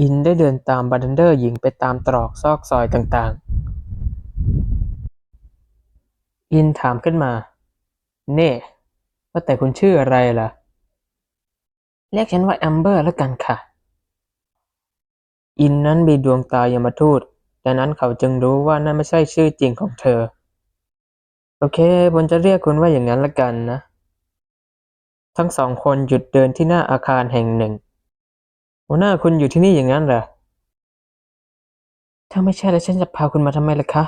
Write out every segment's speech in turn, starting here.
อินได้เดินตามบาร์เทนเดอร์หญิงไปตามตรอกซอกซอยต่าง ๆ อินถามขึ้นมา เน่ ว่าแต่คุณชื่ออะไรล่ะ เรียกฉันว่าแอมเบอร์แล้วกันค่ะ อินนั้นมีดวงตายมทูตดังนั้นเขาจึงรู้ว่านั่นไม่ใช่ชื่อจริงของเธอ โอเค ผมจะเรียกคุณว่าอย่างนั้นละกันนะ ทั้งสองคนหยุดเดินที่หน้าอาคารแห่งหนึ่ง หัวหน้าคุณอยู่ที่นี่อย่างนั้นเหรอ ถ้าไม่ใช่แล้วฉันจะพาคุณมาทำไมล่ะคะ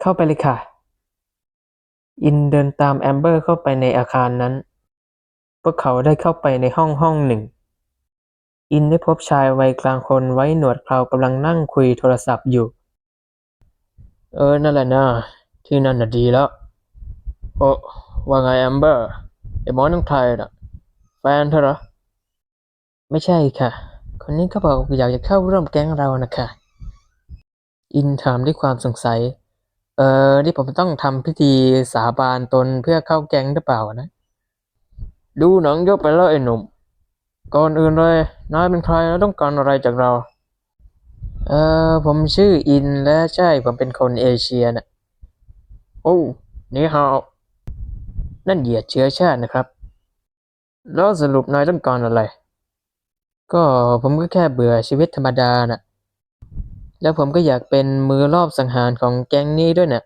เข้าไปเลยค่ะ อินเดินตามแอมเบอร์เข้าไปในอาคารนั้น พวกเขาได้เข้าไปในห้องห้องหนึ่ง อินได้พบชายวัยกลางคนไว้หนวดเครากำลังนั่งคุยโทรศัพท์อยู่ เออ นั่นแหละนะที่นั่นน่ะดีแล้ว โอ้ว่าไงแอมเบอร์ไอ้หมอนังไทยน่ะ แฟนเธอเหรอ ไม่ใช่ค่ะ คนนี้ก็บอกอยากจะเข้าร่วมแก๊งเรานะคะ อินถามด้วยความสงสัย เออนี่ผมต้องทำพิธีสาบานตนเพื่อเข้าแก๊งหรือเปล่านะ ดูหนังเยอะไปแล้วไอ้หนุ่ม ก่อนอื่นเลยนายเป็นใครแล้วต้องการอะไรจากเรา เออผมชื่ออินและใช่ผมเป็นคนเอเชียน่ะ โอ้นี่ฮาวนั่นเหยียดเชื้อชาตินะครับ แล้วสรุปนายต้องการอะไร ก็ผมก็แค่เบื่อชีวิตธรรมดาน่ะ แล้วผมก็อยากเป็นมือรอบสังหารของแก๊งนี้ด้วยน่ะ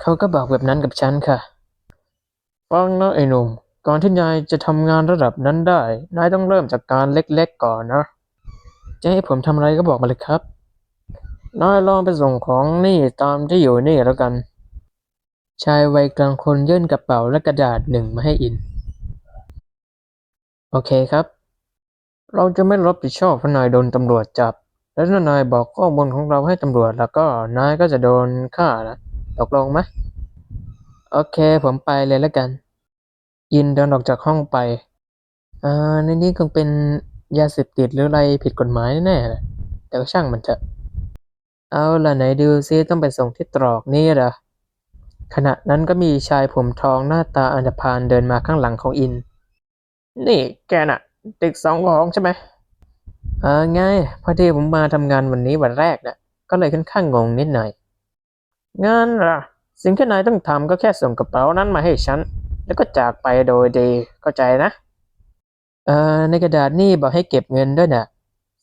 เขาก็บอกแบบนั้นกับฉันค่ะฟังนะไอ้หนุ่ม ก่อนที่นายจะทำงานระดับนั้นได้ นายต้องเริ่มจากการเล็กๆก่อนนะ จะให้ผมทำอะไรก็บอกมาเลยครับ นายลองไปส่งของนี่ตามที่อยู่นี่แล้วกัน ชายวัยกลางคนยื่นกระเป๋าและกระดาษหนึ่งมาให้อิน โอเคครับ เราจะไม่รับผิดชอบเพราะนายโดนตำรวจจับ และถ้านายบอกข้อมูลของเราให้ตำรวจแล้วก็นายก็จะโดนฆ่านะตกลงไหมโอเค ผมไปเลยแล้วกันอินเดินออกจากห้องไปอ่าในนี้คงเป็นยาเสพติดหรืออะไรผิดกฎหมายแน่ๆแต่ก็ช่างมันเถอะ เอาล่ะไหนดูซิต้องไปส่งที่ตรอกนี่เหรอขณะนั้นก็มีชายผมทองหน้าตาอันธพาลเดินมาข้างหลังของอิน นี่แกน่ะ เด็กสองของใช่ไหมเออไงพอดีผมมาทำงานวันนี้วันแรกน่ะก็เลยค่อนข้างงงนิดหน่อยงานเหรอสิ่งที่นายต้องทำก็แค่ส่งกระเป๋านั้นมาให้ฉัน แล้วก็จากไปโดยดีเข้าใจนะ เอ่อในกระดาษนี่บอกให้เก็บเงินด้วยน่ะ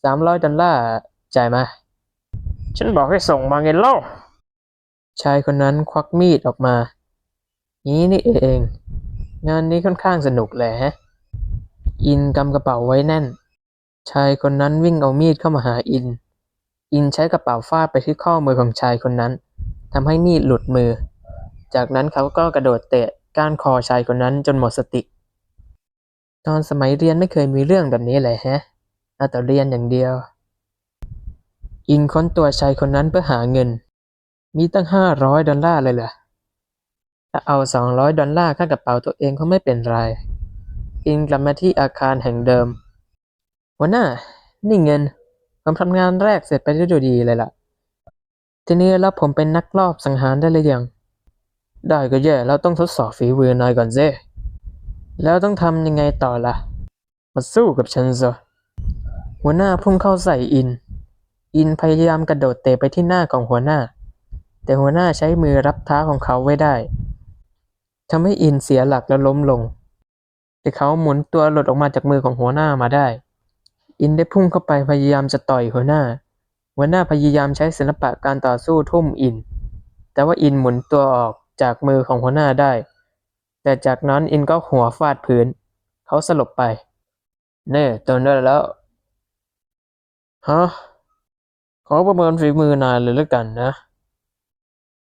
สามร้อยดอลลาร์จ่ายมา ฉันบอกให้ส่งมาไงเล่า ชายคนนั้นควักมีดออกมา นี้นี่เอง งานนี้ค่อนข้างสนุกแหละ อินกำกระเป๋าไว้แน่น ชายคนนั้นวิ่งเอามีดเข้ามาหาอิน อินใช้กระเป๋าฟาดไปที่ข้อมือของชายคนนั้นทำให้มีดหลุดมือ จากนั้นเขาก็กระโดดเตะก้านคอชายคนนั้นจนหมดสติ ตอนสมัยเรียนไม่เคยมีเรื่องแบบนี้เลยแฮะเอาแต่เรียนอย่างเดียว อินค้นตัวชายคนนั้นเพื่อหาเงิน มีตั้งห้าร้อยดอลลาร์เลยเหรอถ้าเอาสองร้อยดอลลาร์ค่ากระเป๋าตัวเองก็ไม่เป็นไร อินกลับมาที่อาคารแห่งเดิม หัวหน้า นี่เงิน ผมทำงานแรกเสร็จไปได้ด้วยดีเลยล่ะ ทีนี้แล้วผมเป็นนักลอบสังหารได้เลยยัง ได้ก็แย่แล้วต้องทดสอบฝีมือนายก่อนเซแล้วต้องทำยังไงต่อล่ะ มาสู้กับฉันซะหัวหน้าพุ่งเข้าใส่อิน อินพยายามกระโดดเตะไปที่หน้าของหัวหน้า แต่หัวหน้าใช้มือรับเท้าของเขาไว้ได้ทำให้อินเสียหลักและล้มลง แต่เขาหมุนตัวหลุดออกมาจากมือของหัวหน้ามาได้ อินได้พุ่งเข้าไปพยายามจะต่อยหัวหน้า หัวหน้าพยายามใช้ศิลปะการต่อสู้ทุ่มอิน แต่ว่าอินหมุนตัวออกจากมือของหัวหน้าได้ แต่จากนั้นอินก็หัวฟาดพื้น เขาสลบไป เน่ตอนได้แล้วฮะขอประเมินฝีมือนายเลยแล้วกันนะ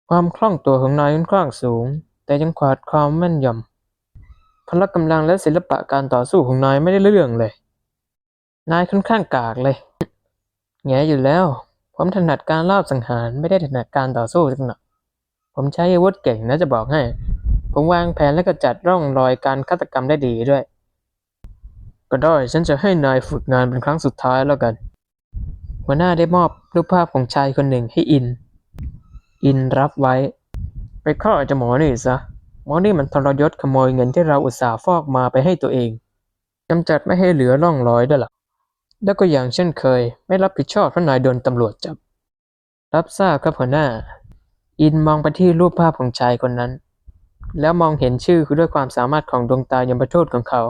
ความคล่องตัวของนายค่อนข้างสูง แต่ยังขาดความแม่นยำ พละกำลังและศิลปะการต่อสู้ของนายไม่ได้เรื่องเลย นายค่อนข้างกากเลย แง่อยู่แล้ว ผมถนัดการลอบสังหารไม่ได้ถนัดการต่อสู้สักหน่อยผมใช้อาวุธเก่งนะจะบอกให้ ผมวางแผนและก็จัดร่องรอยการฆาตกรรมได้ดีด้วย ก็ได้ฉันจะให้นายฝึกงานเป็นครั้งสุดท้ายแล้วกัน หัวหน้าได้มอบรูปภาพของชายคนหนึ่งให้อิน อินรับไว้ ไปฆ่าไอ้เจ้าหมอนี่ซะ หมอนี่มันทรยศขโมยเงินที่เราอุตส่าห์ฟอกมาไปให้ตัวเองกำจัดไม่ให้เหลือร่องรอยด้วยล่ะแล้วก็อย่างเช่นเคย ไม่รับผิดชอบเพราะนายโดนตำรวจจับ รับทราบครับหัวหน้า อินมองไปที่รูปภาพของชายคนนั้น แล้วมองเห็นชื่อคือด้วยความสามารถของดวงตายมโทษของเขา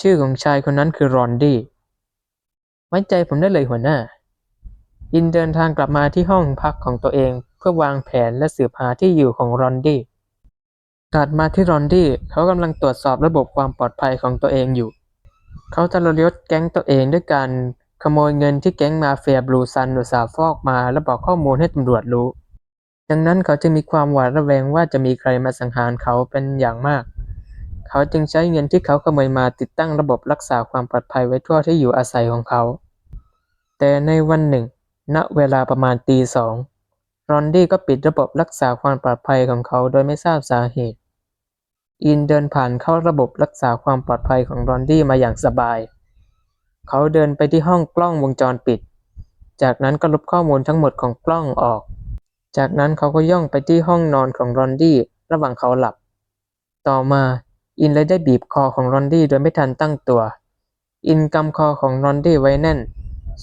ชื่อของชายคนนั้นคือรอนดี้ไว้ใจผมได้เลยหัวหน้า อินเดินทางกลับมาที่ห้องพักของตัวเองเพื่อวางแผนและสืบหาที่อยู่ของรอนดี้ ตัดมาที่รอนดี้เขากำลังตรวจสอบระบบความปลอดภัยของตัวเองอยู่ เขาทรยศแก๊งตัวเองด้วยการขโมยเงินที่แก๊งมาเฟียบลูซันอุตสาฟอกมาและบอกข้อมูลให้ตำรวจรู้ ดังนั้นเขาจึงมีความหวาดระแวงว่าจะมีใครมาสังหารเขาเป็นอย่างมาก เขาจึงใช้เงินที่เขาขโมยมาติดตั้งระบบรักษาความปลอดภัยไว้ทั่วที่อยู่อาศัยของเขา แต่ในวันหนึ่ง ณ เวลาประมาณตีสอง รอนดี้ก็ปิดระบบรักษาความปลอดภัยของเขาโดยไม่ทราบสาเหตุ อินเดินผ่านเข้าระบบรักษาความปลอดภัยของรอนดี้มาอย่างสบาย เขาเดินไปที่ห้องกล้องวงจรปิด จากนั้นก็ลบข้อมูลทั้งหมดของกล้องออก จากนั้นเขาก็ย่องไปที่ห้องนอนของรอนดี้ระหว่างเขาหลับ ต่อมาอินเลยได้บีบคอของรอนดี้โดยไม่ทันตั้งตัว อินกำคอของรอนดี้ไว้แน่น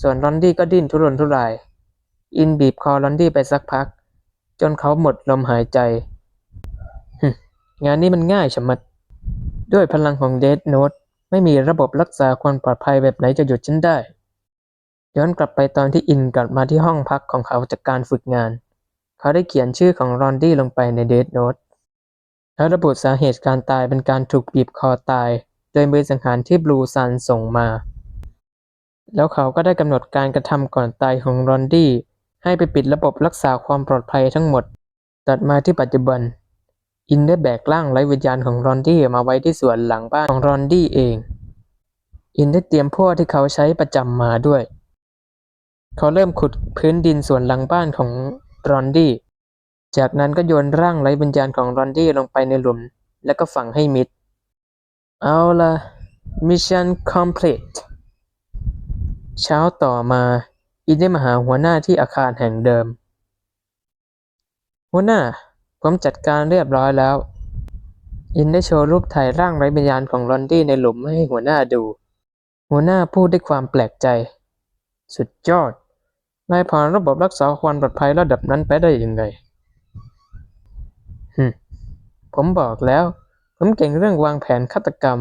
ส่วนรอนดี้ก็ดิ้นทุรนทุราย อินบีบคอรอนดี้ไปสักพัก จนเขาหมดลมหายใจ งานนี้มันง่ายชะมัด ด้วยพลังของเดดโน e ไม่มีระบบรักษาความปลอดภัยแบบไหนจะหยุดฉันได้ ย้อนกลับไปตอนที่อินกลับมาที่ห้องพักของเขาจากการฝึกงาน เขาได้เขียนชื่อของรอนดี้ลงไปในเดดโน e และระบุสาเหตุการตายเป็นการถูกบีบคอตาย โดยมือสังหารที่บลูซันส่งมา แล้วเขาก็ได้กำหนดการกระทำก่อนตายของรอนดี้ให้ไปปิดระบบรักษาความปลอดภัยทั้งหมด ตัดมาที่ปัจจุบัน อินได้แบกร่างไร้วิญญาณของรอนดี้มาไว้ที่สวนหลังบ้านของรอนดี้เอง อินได้เตรียมพวกที่เขาใช้ประจำมาด้วย เขาเริ่มขุดพื้นดินสวนหลังบ้านของรอนดี้ จากนั้นก็โยนร่างไร้วิญญาณของรอนดี้ลงไปในหลุม แล้วก็ฝังให้มิด เอาละมิชชั่นคอมพลีทเช้าต่อมาอินได้มาหาหัวหน้าที่อาคารแห่งเดิม หัวหน้า ผมจัดการเรียบร้อยแล้ว อินได้โชว์รูปถ่ายร่างไร้วิญญาณของรอนดี้ในหลุมให้หัวหน้าดู หัวหน้าพูดด้วยความแปลกใจ สุดยอด นายผ่านระบบรักษาความปลอดภัยระดับนั้นไปได้ยังไงฮึผมบอกแล้ว ผมเก่งเรื่องวางแผนฆาตกรรม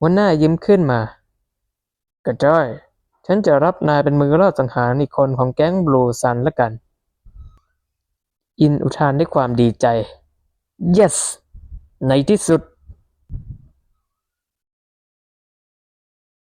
หัวหน้ายิ้มขึ้นมา กระจ้อย ฉันจะรับนายเป็นมือรอบสังหารอีกคนของแก๊งบลูซันละกัน อินอุทานด้วยความดีใจ yes ในที่สุด